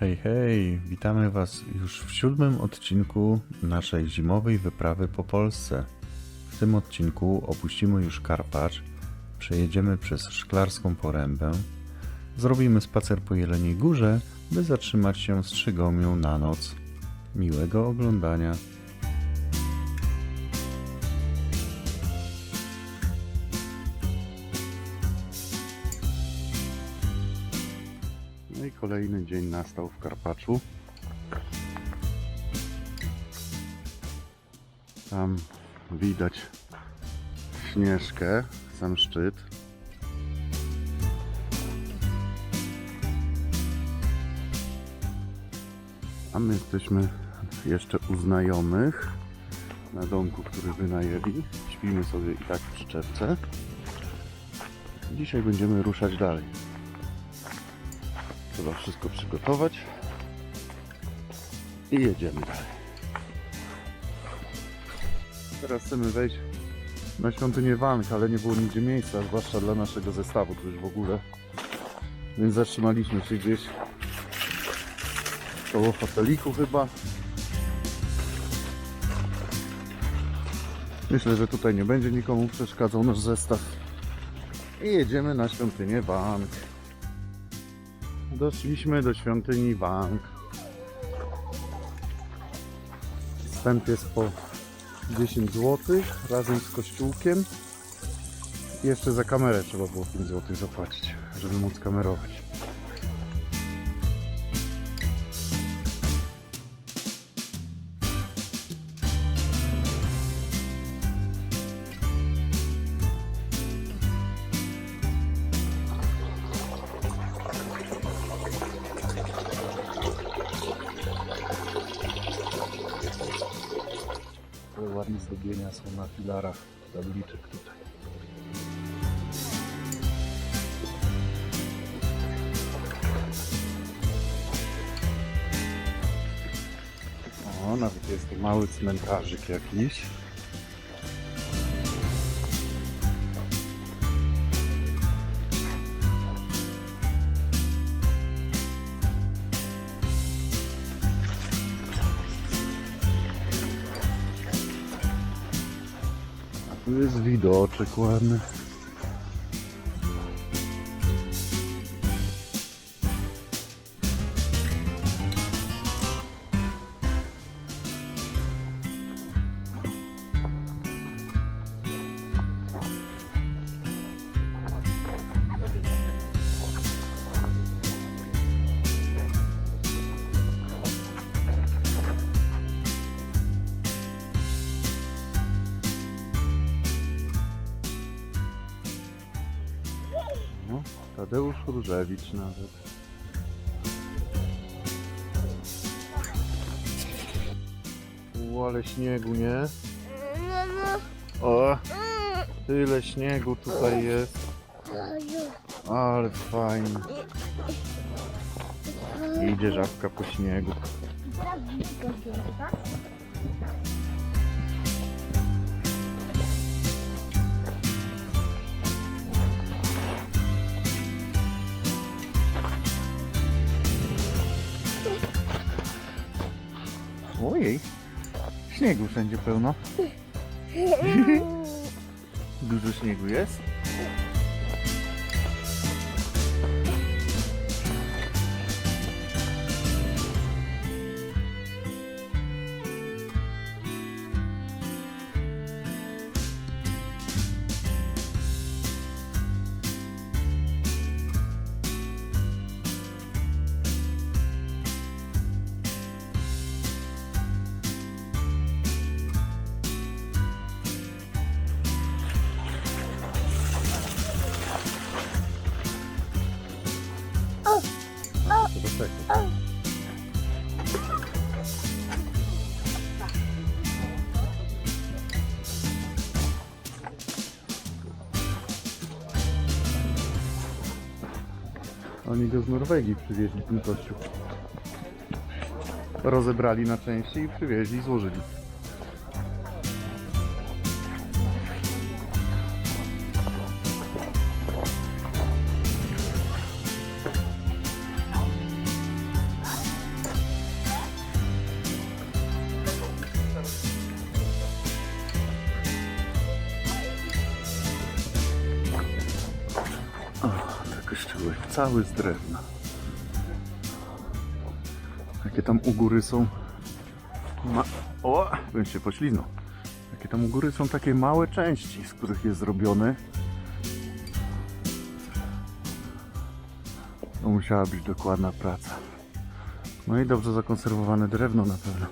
Hej, hej, witamy Was już w siódmym odcinku naszej zimowej wyprawy po Polsce. W tym odcinku opuścimy już Karpacz, przejedziemy przez Szklarską Porębę, zrobimy spacer po Jeleniej Górze, by zatrzymać się w Strzygomiu na noc. Miłego oglądania. I kolejny dzień nastał w Karpaczu. Tam widać Śnieżkę, sam szczyt. A my jesteśmy jeszcze u znajomych na domku, który wynajęli. Śpimy sobie i tak w przyczepce. Dzisiaj będziemy ruszać dalej. Trzeba wszystko przygotować i jedziemy dalej. Teraz chcemy wejść na świątynię Wank, ale nie było nigdzie miejsca, zwłaszcza dla naszego zestawu, to już w ogóle. Więc zatrzymaliśmy się gdzieś koło hoteliku chyba. Myślę, że tutaj nie będzie nikomu przeszkadzał nasz zestaw. I jedziemy na świątynię Wank. Doszliśmy do świątyni Wang. Wstęp jest po 10 zł razem z kościółkiem. I jeszcze za kamerę trzeba było 5 zł zapłacić, żeby móc kamerować. Filarach tabliczek tutaj. O, nawet jest mały cmentarzyk jakiś. Jest widoczek ładny. Tadeusz Różewicz nawet. U, ale śniegu, nie? O, tyle śniegu tutaj jest. Ale fajnie. Idzie żabka po śniegu. Ojej, śniegu wszędzie pełno. Dużo śniegu jest. Norwegii przywieźli ten kościół. Rozebrali na części i przywieźli, złożyli. Cały, z drewna. Jakie tam u góry są. Ma... O, bym się pośliznął. Jakie tam u góry są takie małe części, z których jest zrobiony. To musiała być dokładna praca. No i dobrze zakonserwowane drewno na pewno.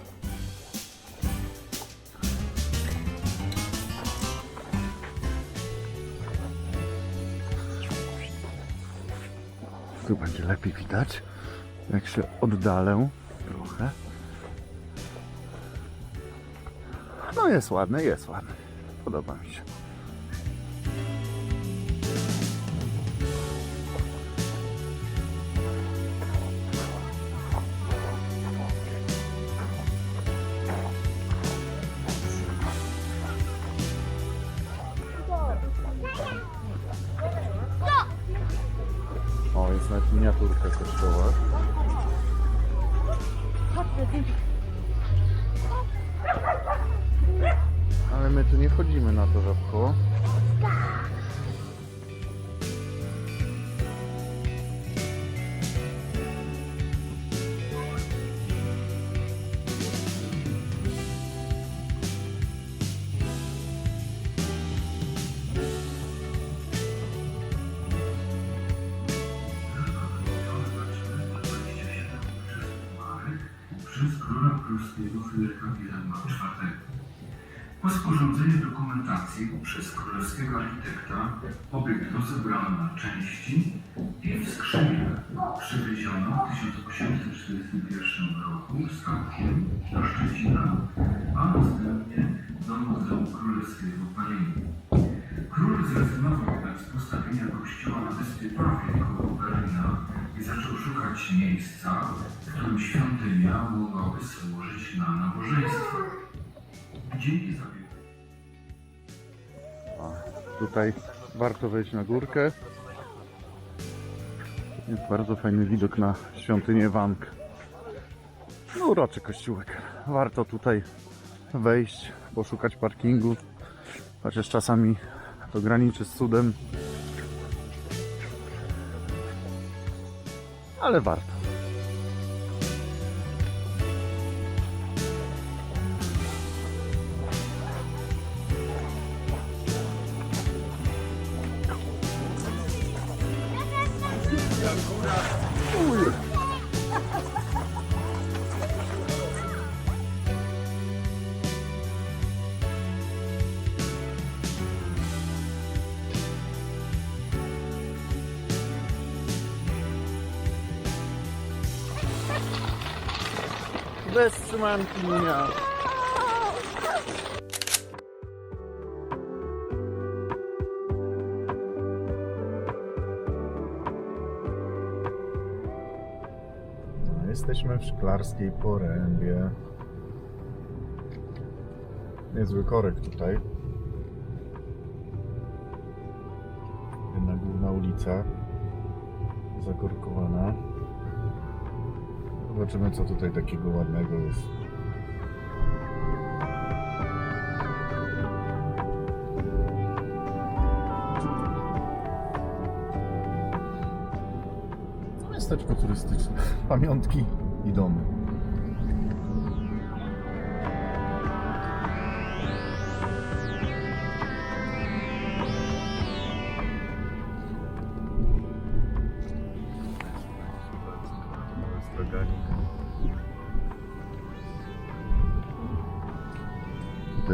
Tu będzie lepiej widać, jak się oddalę trochę. No jest ładne, jest ładne. Podoba mi się. Miniaturka kościoła. Ale my tu nie wchodzimy na to żabko. Pruskiego Fryderyka Wilhelma IV. Po sporządzeniu dokumentacji przez królewskiego architekta obiekt rozebrano na części i w skrzyniach przywieziono w 1841 roku statkiem do Szczecina, a następnie do Muzeum Królewskiego w Berlinie. Król zrezygnował jednak z postawienia kościoła na wyspie Profil koło Berlina i zaczął szukać miejsca, w którym świątynia mogłaby służyć Tutaj warto wejść na górkę. Jest bardzo fajny widok na świątynię Wank. No uroczy kościółek. Warto tutaj wejść, poszukać parkingu. Chociaż czasami to graniczy z cudem. Ale warto. Bez trzymanki mnie. No, Jesteśmy w Szklarskiej Porębie. Niezły korek tutaj. Jedna główna ulica zakorkowana. Zobaczymy co tutaj takiego ładnego jest. Miasteczko turystyczne, pamiątki i domy.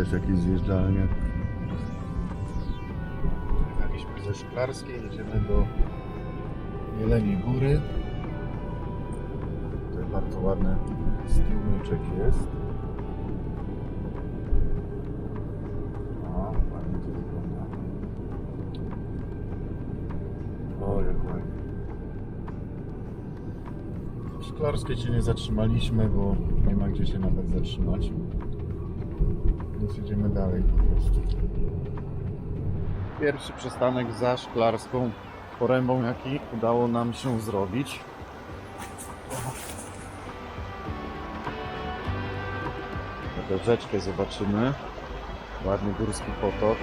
Jest jakieś zjeżdżalnie. Jechaliśmy ze Szklarskiej, jedziemy do Jeleniej Góry. Bardzo ładny strumyczek jest. O, ładnie to wygląda. O, jak ładnie. W Szklarskiej się nie zatrzymaliśmy, bo nie ma gdzie się nawet zatrzymać. Więc jedziemy dalej po prostu. Pierwszy przystanek za Szklarską porębą, jaki udało nam się zrobić. Tutaj rzeczkę zobaczymy. Ładny górski potok.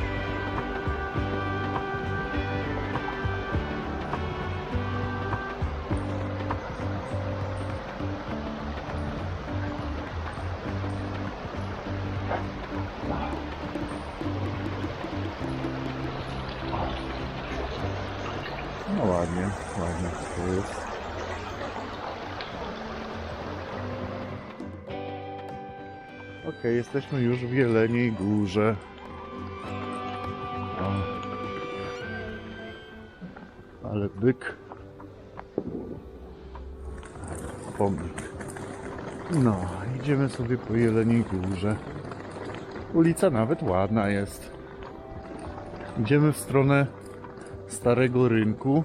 No ładnie, ładnie to jest. Jesteśmy już w Jeleniej Górze. O. Ale byk. Pomnik. No, idziemy sobie po Jeleniej Górze. Ulica nawet ładna jest. Idziemy w stronę Starego Rynku.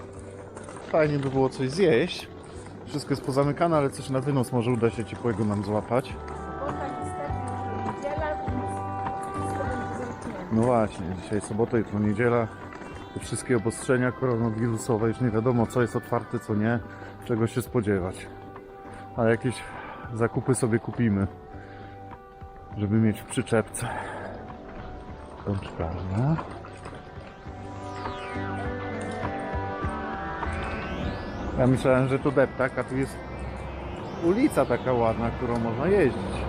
Fajnie by było coś zjeść. Wszystko jest pozamykane, ale coś na wynos może uda się ciepłego nam złapać. No właśnie, dzisiaj sobota, jutro niedziela. Te wszystkie obostrzenia koronawirusowe, już nie wiadomo co jest otwarte, co nie, czego się spodziewać. Ale jakieś zakupy sobie kupimy, żeby mieć w przyczepce. Rączkarnia. Ja myślałem, że to deptak, a tu jest ulica taka ładna, którą można jeździć.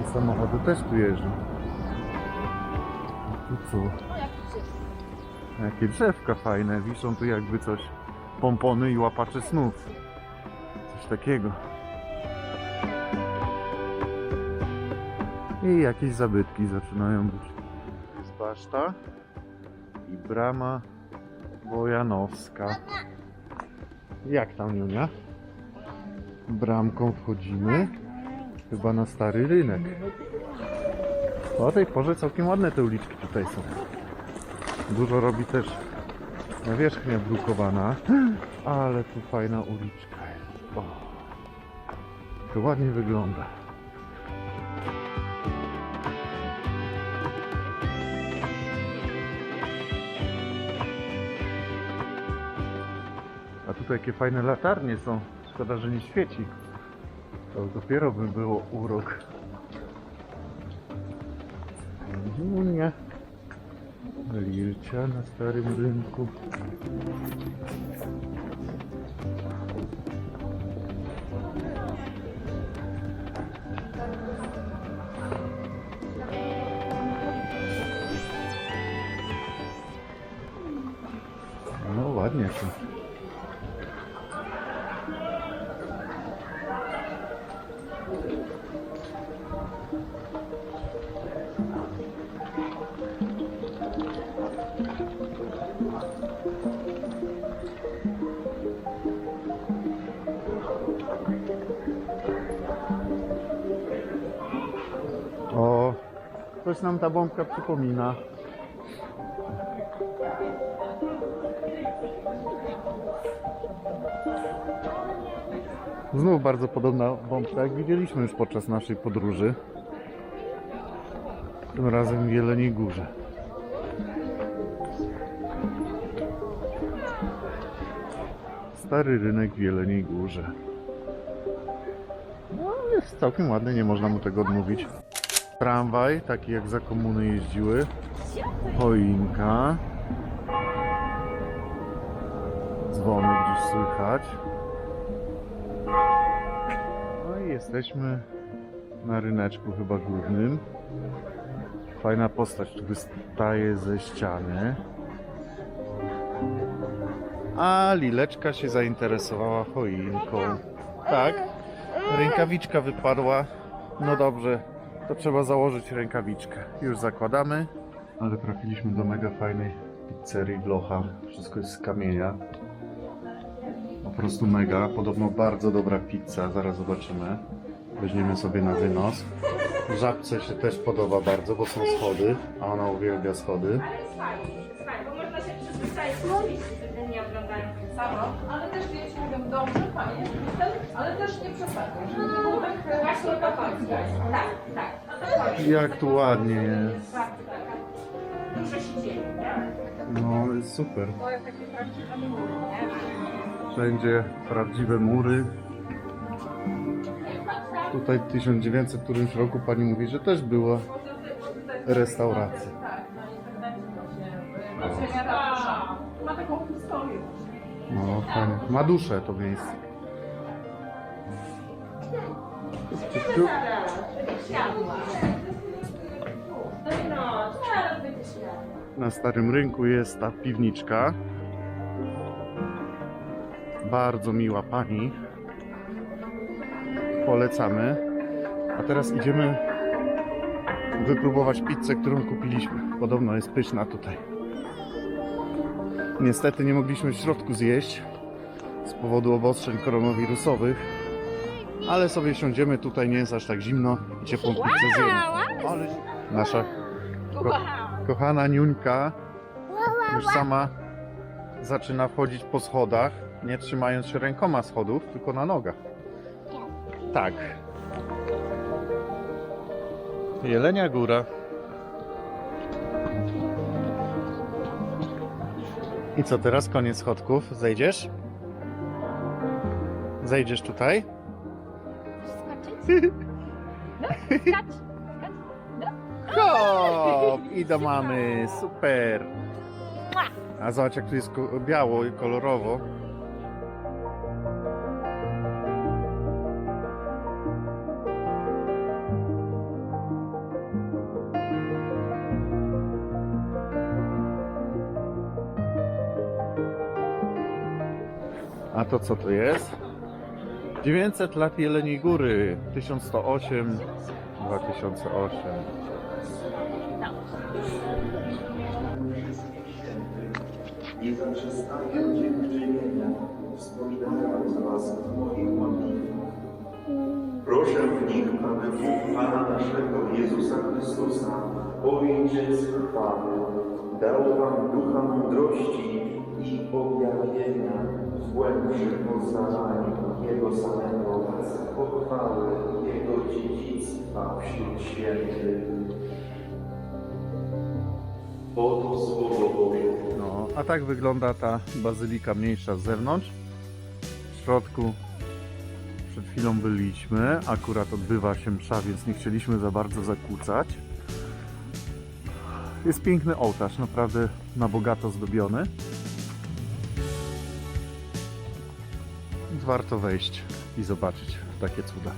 I samochody też tu jeżdżą. A tu co? O, jak się Jakie drzewka fajne, wiszą tu jakby coś, pompony i łapacze snów. Coś takiego. I jakieś zabytki zaczynają być. Jest baszta i brama Bojanowska. Jak tam, Junia? Bramką wchodzimy. Chyba na stary rynek. O tej porze całkiem ładne te uliczki tutaj są. Dużo robi też nawierzchnia brukowana, ale tu fajna uliczka jest. O, to ładnie wygląda. A tutaj jakie fajne latarnie są. Szkoda, że nie świeci. To dopiero by było urok. Nie. Lilcia na starym rynku. No ładnie tu. Coś nam ta bombka przypomina. Znów bardzo podobna bombka, jak widzieliśmy już podczas naszej podróży. Tym razem w Jeleniej Górze. Stary rynek w Jeleniej Górze. No, jest całkiem ładny, nie można mu tego odmówić. Tramwaj, taki jak za komuny jeździły. Choinka. Dzwony gdzieś słychać. No i jesteśmy na ryneczku chyba głównym. Fajna postać tu wystaje ze ściany. A Lileczka się zainteresowała choinką. Tak, rękawiczka wypadła. No dobrze, to trzeba założyć rękawiczkę. Już zakładamy. Ale trafiliśmy do mega fajnej pizzerii Blocha. Wszystko jest z kamienia. Po prostu mega. Podobno bardzo dobra pizza. Zaraz zobaczymy. Weźmiemy sobie na wynos. Żabce się też podoba bardzo, bo są schody, a ona uwielbia schody. jest fajnie, jest fajnie, bo można się przyzwyczaić rzeczywiście, wtedy nie oglądają tak samo. Ale dobrze, fajnie, ale też nie przesadzam, żeby nie było tak Właśnie to chodzi. Tak, tak. O to chodzi. Jak tu ładnie jest. Dużo się dzieje? No, jest super. To jest takie prawdziwe mury, nie? Wszędzie prawdziwe mury. Tutaj w 1900 którymś roku pani mówi, że też była restauracja. Tak, na internecie to się Ma taką historię. No, fajnie. Ma duszę to miejsce. No, światła. na Starym Rynku jest ta piwniczka. Bardzo miła pani. Polecamy. A teraz idziemy wypróbować pizzę, którą kupiliśmy. Podobno jest pyszna tutaj. Niestety nie mogliśmy w środku zjeść z powodu obostrzeń koronawirusowych, ale sobie siądziemy tutaj, nie jest aż tak zimno i ciepłą pizzę zjemy. Ale nasza ko- kochana Niuńka już sama zaczyna wchodzić po schodach, nie trzymając się rękoma schodów, tylko na nogach. Tak. Jelenia Góra. I co teraz? Koniec schodków. Zejdziesz? Zejdziesz tutaj? Hop! I do mamy. Super. A zobacz jak tu jest ko- biało i kolorowo. A to co to jest? 900 lat Jeleniej Góry 1108 2008 Nie zaprzestaję dziękczynienia, wspominając Was w moich modlitwach. Proszę w nich, aby Bóg Pana naszego Jezusa Chrystusa, Ojciec chwały, dał Wam ducha mądrości i objawienia w głębszym poznawaniu Jego samego, pochwały Jego dziedzictwa wśród świętych. Oto Słowo Boże. No, a tak wygląda ta bazylika mniejsza z zewnątrz. W środku przed chwilą byliśmy. Akurat odbywa się msza, więc nie chcieliśmy za bardzo zakłócać. Jest piękny ołtarz, naprawdę na bogato zdobiony. Warto wejść i zobaczyć takie cuda.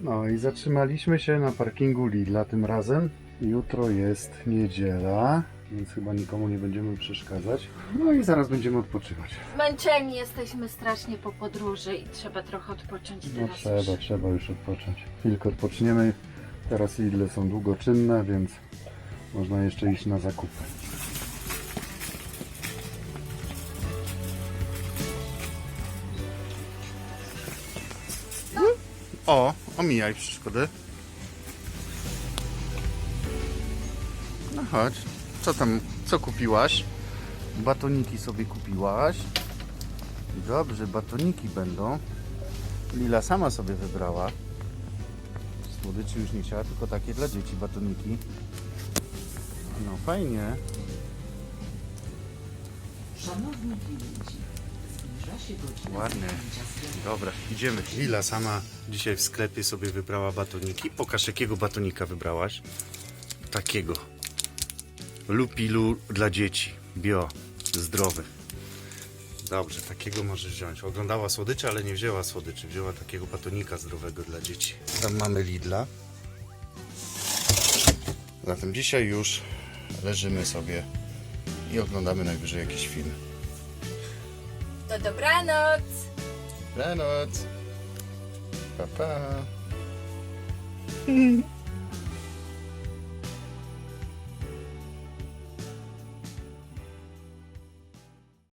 No i zatrzymaliśmy się na parkingu Lidla tym razem. Jutro jest niedziela, więc chyba nikomu nie będziemy przeszkadzać. No i zaraz będziemy odpoczywać. Zmęczeni jesteśmy strasznie po podróży i trzeba trochę odpocząć No teraz. trzeba, już. trzeba już odpocząć. Chwilkę odpoczniemy. Teraz Lidle są długoczynne, więc można jeszcze iść na zakupy. O, omijaj przeszkody. No chodź. Co tam, co kupiłaś? Batoniki sobie kupiłaś. Dobrze, batoniki będą. Lila sama sobie wybrała. Słodyczy już nie chciała, tylko takie dla dzieci batoniki. No fajnie. Szanowni klienci, zbliża się godzina Ładnie. zamknięcia sklepu. Dobra, idziemy. Lila sama dzisiaj w sklepie sobie wybrała batoniki. Pokaż jakiego batonika wybrałaś. Takiego. Lupilu dla dzieci. Bio. Zdrowy. Dobrze, takiego możesz wziąć. Oglądała słodycze, ale nie wzięła słodyczy. Wzięła takiego batonika zdrowego dla dzieci. Tam mamy Lidla. Zatem dzisiaj już leżymy sobie i oglądamy najwyżej jakiś film. To dobranoc! Dobranoc. Pa, pa.